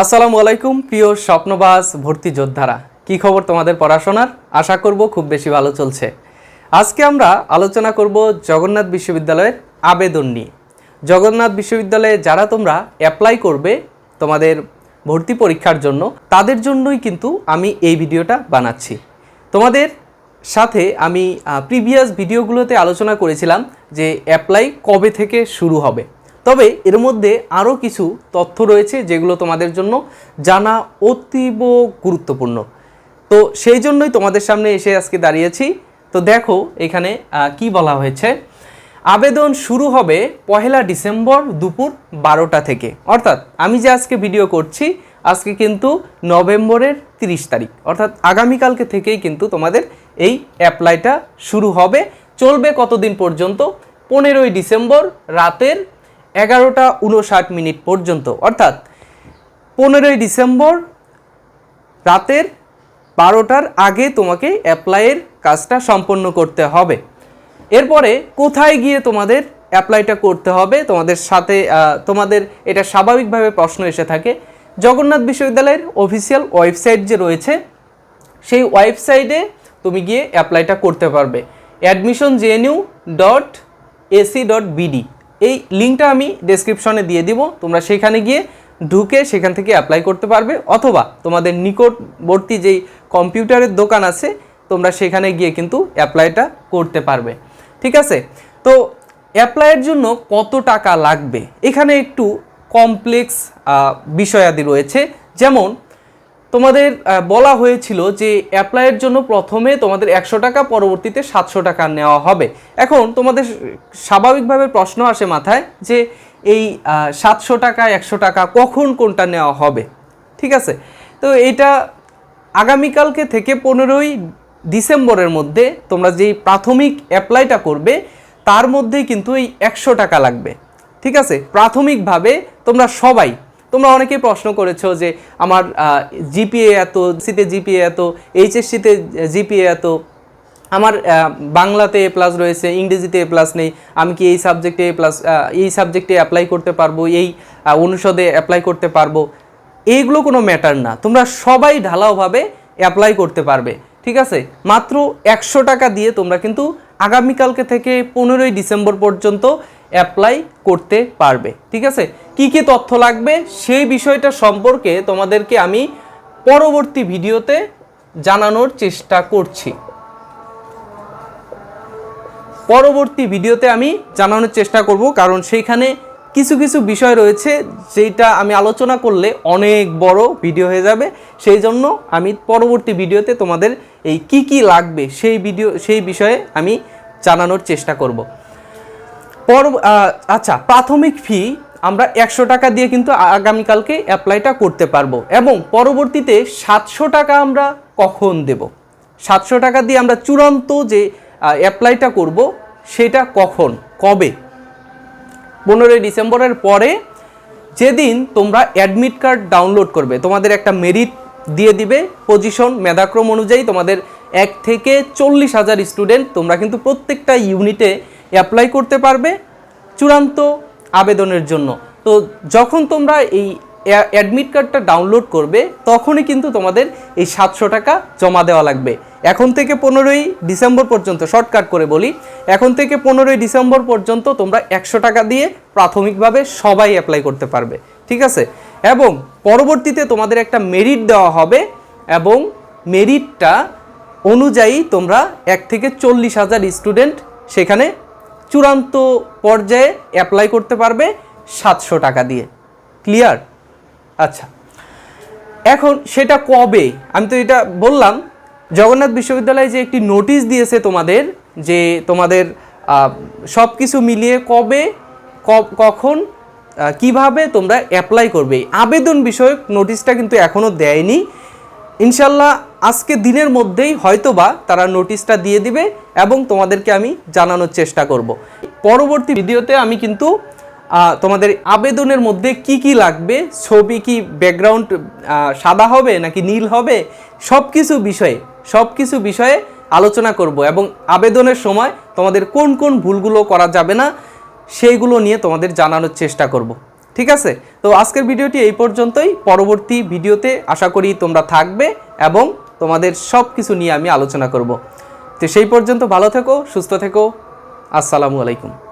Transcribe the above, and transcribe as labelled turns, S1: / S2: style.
S1: আসসালামু আলাইকুম, প্রিয় স্বপ্নবাস ভর্তি যোদ্ধারা। কি খবর তোমাদের পড়াশোনার? আশা করব খুব বেশি ভালো চলছে। আজকে আমরা আলোচনা করব জগন্নাথ বিশ্ববিদ্যালয়ের আবেদন নিয়ে। জগন্নাথ বিশ্ববিদ্যালয়ে যারা তোমরা অ্যাপ্লাই করবে তোমাদের ভর্তি পরীক্ষার জন্য, তাদের জন্যই কিন্তু আমি এই ভিডিওটা বানাচ্ছি। তোমাদের সাথে আমি প্রিভিয়াস ভিডিওগুলোতে আলোচনা করেছিলাম যে অ্যাপ্লাই কবে থেকে শুরু হবে। তবে এর মধ্যে আরও কিছু তথ্য রয়েছে যেগুলো তোমাদের জন্য জানা অতীব গুরুত্বপূর্ণ। তো সেই জন্যই তোমাদের সামনে এসে আজকে দাঁড়িয়েছি। তো দেখো এখানে কি বলা হয়েছে? আবেদন শুরু হবে পহেলা ডিসেম্বর দুপুর বারোটা থেকে। অর্থাৎ আমি যে আজকে ভিডিও করছি, আজকে কিন্তু নভেম্বরের তিরিশ তারিখ। অর্থাৎ আগামীকালকে থেকেই কিন্তু তোমাদের এই অ্যাপ্লাইটা শুরু হবে। চলবে কতদিন পর্যন্ত? পনেরোই ডিসেম্বর রাতের এগারোটা উনষাট মিনিট পর্যন্ত। অর্থাৎ পনেরোই ডিসেম্বর রাতের বারোটার আগে তোমাকে অ্যাপ্লাইয়ের কাজটা সম্পন্ন করতে হবে। এরপরে কোথায় গিয়ে তোমাদের অ্যাপ্লাইটা করতে হবে, তোমাদের সাথে তোমাদের এটা স্বাভাবিকভাবে প্রশ্ন এসে থাকে। জগন্নাথ বিশ্ববিদ্যালয়ের অফিসিয়াল ওয়েবসাইট যে রয়েছে, সেই ওয়েবসাইটে তুমি গিয়ে অ্যাপ্লাইটা করতে পারবে। Admission JNU dot AC dot BD এই লিঙ্কটা আমি ডেসক্রিপশনে দিয়ে দিব। তোমরা সেখানে গিয়ে ঢুকে সেখান থেকে অ্যাপ্লাই করতে পারবে। অথবা তোমাদের নিকটবর্তী যেই কম্পিউটারের দোকান আছে, তোমরা সেখানে গিয়ে কিন্তু অ্যাপ্লাইটা করতে পারবে। ঠিক আছে? তো অ্যাপ্লাইয়ের জন্য কত টাকা লাগবে? এখানে একটু কমপ্লেক্স বিষয়াদি রয়েছে। যেমন তোমাদের বলা হয়েছিল যে অ্যাপ্লাইয়ের জন্য প্রথমে তোমাদের একশো টাকা, পরবর্তীতে সাতশো টাকা নেওয়া হবে। এখন তোমাদের স্বাভাবিকভাবে প্রশ্ন আসে মাথায় যে এই সাতশো টাকা, একশো টাকা কখন কোনটা নেওয়া হবে? ঠিক আছে? তো এটা আগামীকালকে থেকে পনেরোই ডিসেম্বরের মধ্যে তোমরা যেই প্রাথমিক অ্যাপ্লাইটা করবে, তার মধ্যেই কিন্তু এই একশো টাকা লাগবে। ঠিক আছে? প্রাথমিকভাবে তোমরা সবাই তোমরা অনেকেই প্রশ্ন করেছ যে আমার জিপিএ এত সিতে জিপিএ এত এইচএসসিতে জিপিএ এত, আমার বাংলাতে এ প্লাস রয়েছে, ইংরেজিতে এ প্লাস নেই, আমি কি এই সাবজেক্টে এ প্লাস এই সাবজেক্টে অ্যাপ্লাই করতে পারব, এই অনুষদে অ্যাপ্লাই করতে পারব, এইগুলো কোনো ম্যাটার না। তোমরা সবাই ঢালাওভাবে অ্যাপ্লাই করতে পারবে, ঠিক আছে? মাত্র একশো টাকা দিয়ে তোমরা কিন্তু আগামীকালকে থেকে পনেরোই ডিসেম্বর পর্যন্ত অ্যাপ্লাই করতে পারবে, ঠিক আছে? কি কি তথ্য লাগবে সেই বিষয়টা সম্পর্কে তোমাদেরকে আমি পরবর্তী ভিডিওতে জানানোর চেষ্টা করছি। পরবর্তী ভিডিওতে আমি জানানোর চেষ্টা করব, কারণ সেইখানে কিছু কিছু বিষয় রয়েছে যেটা আমি আলোচনা করলে অনেক বড় ভিডিও হয়ে যাবে। সেই জন্য আমি পরবর্তী ভিডিওতে তোমাদের এই কি কি লাগবে সেই ভিডিও সেই বিষয়ে আমি জানানোর চেষ্টা করব। পর আচ্ছা প্রাথমিক ফি আমরা একশো টাকা দিয়ে কিন্তু আগামীকালকে অ্যাপ্লাইটা করতে পারব এবং পরবর্তীতে সাতশো টাকা আমরা কখন দেব? সাতশো টাকা দিয়ে আমরা চূড়ান্ত যে অ্যাপ্লাইটা করব, সেটা কখন? কবে? পনেরোই ডিসেম্বরের পরে যেদিন তোমরা অ্যাডমিট কার্ড ডাউনলোড করবে, তোমাদের একটা মেরিট দিয়ে দিবে পজিশন মেধাক্রম অনুযায়ী তোমাদের এক থেকে চল্লিশ হাজার স্টুডেন্ট তোমরা কিন্তু প্রত্যেকটা ইউনিটে অ্যাপ্লাই করতে পারবে চূড়ান্ত আবেদনের জন্য। তো যখন তোমরা এই অ্যাডমিট কার্ডটা ডাউনলোড করবে, তখনই কিন্তু তোমাদের এই সাতশো টাকা জমা দেওয়া লাগবে। এখন থেকে পনেরোই ডিসেম্বর পর্যন্ত শর্টকাট করে বলি, এখন থেকে পনেরোই ডিসেম্বর পর্যন্ত তোমরা একশো টাকা দিয়ে প্রাথমিকভাবে সবাই অ্যাপ্লাই করতে পারবে, ঠিক আছে? এবং পরবর্তীতে তোমাদের একটা মেরিট দেওয়া হবে, এবং মেরিটটা অনুযায়ী তোমরা এক থেকে চল্লিশ হাজার স্টুডেন্ট সেখানে চূড়ান্ত পর্যায়ে অ্যাপ্লাই করতে পারবে সাতশো টাকা দিয়ে। ক্লিয়ার আচ্ছা। এখন সেটা কবে? আমি তো এটা বললাম, জগন্নাথ বিশ্ববিদ্যালয় যে একটি নোটিশ দিয়েছে তোমাদের, যে তোমাদের সব কিছু মিলিয়ে কবে কখন কীভাবে তোমরা অ্যাপ্লাই করবে। আবেদন বিষয়ক নোটিশটা কিন্তু এখনও দেয়নি। ইনশাল্লাহ আজকে দিনের মধ্যেই হয়তোবা তারা নোটিশটা দিয়ে দিবে এবং তোমাদেরকে আমি জানানোর চেষ্টা করব। পরবর্তী ভিডিওতে আমি কিন্তু তোমাদের আবেদনের মধ্যে কি কি লাগবে? ছবি কি ব্যাকগ্রাউন্ড সাদা হবে নাকি নীল হবে? সব কিছু বিষয়ে সব কিছু বিষয়ে আলোচনা করব এবং আবেদনের সময় তোমাদের কোন কোন ভুলগুলো করা যাবে না সেইগুলো নিয়ে তোমাদের জানানোর চেষ্টা করব। ঠিক আছে? তো আজকের ভিডিওটি এই পর্যন্তই। পরবর্তী ভিডিওতে আশা করি তোমরা থাকবে এবং তোমাদের সব কিছু নিয়ে আমি আলোচনা করব। তো সেই পর্যন্ত ভালো থেকো, সুস্থ থেকো। আসসালামু আলাইকুম।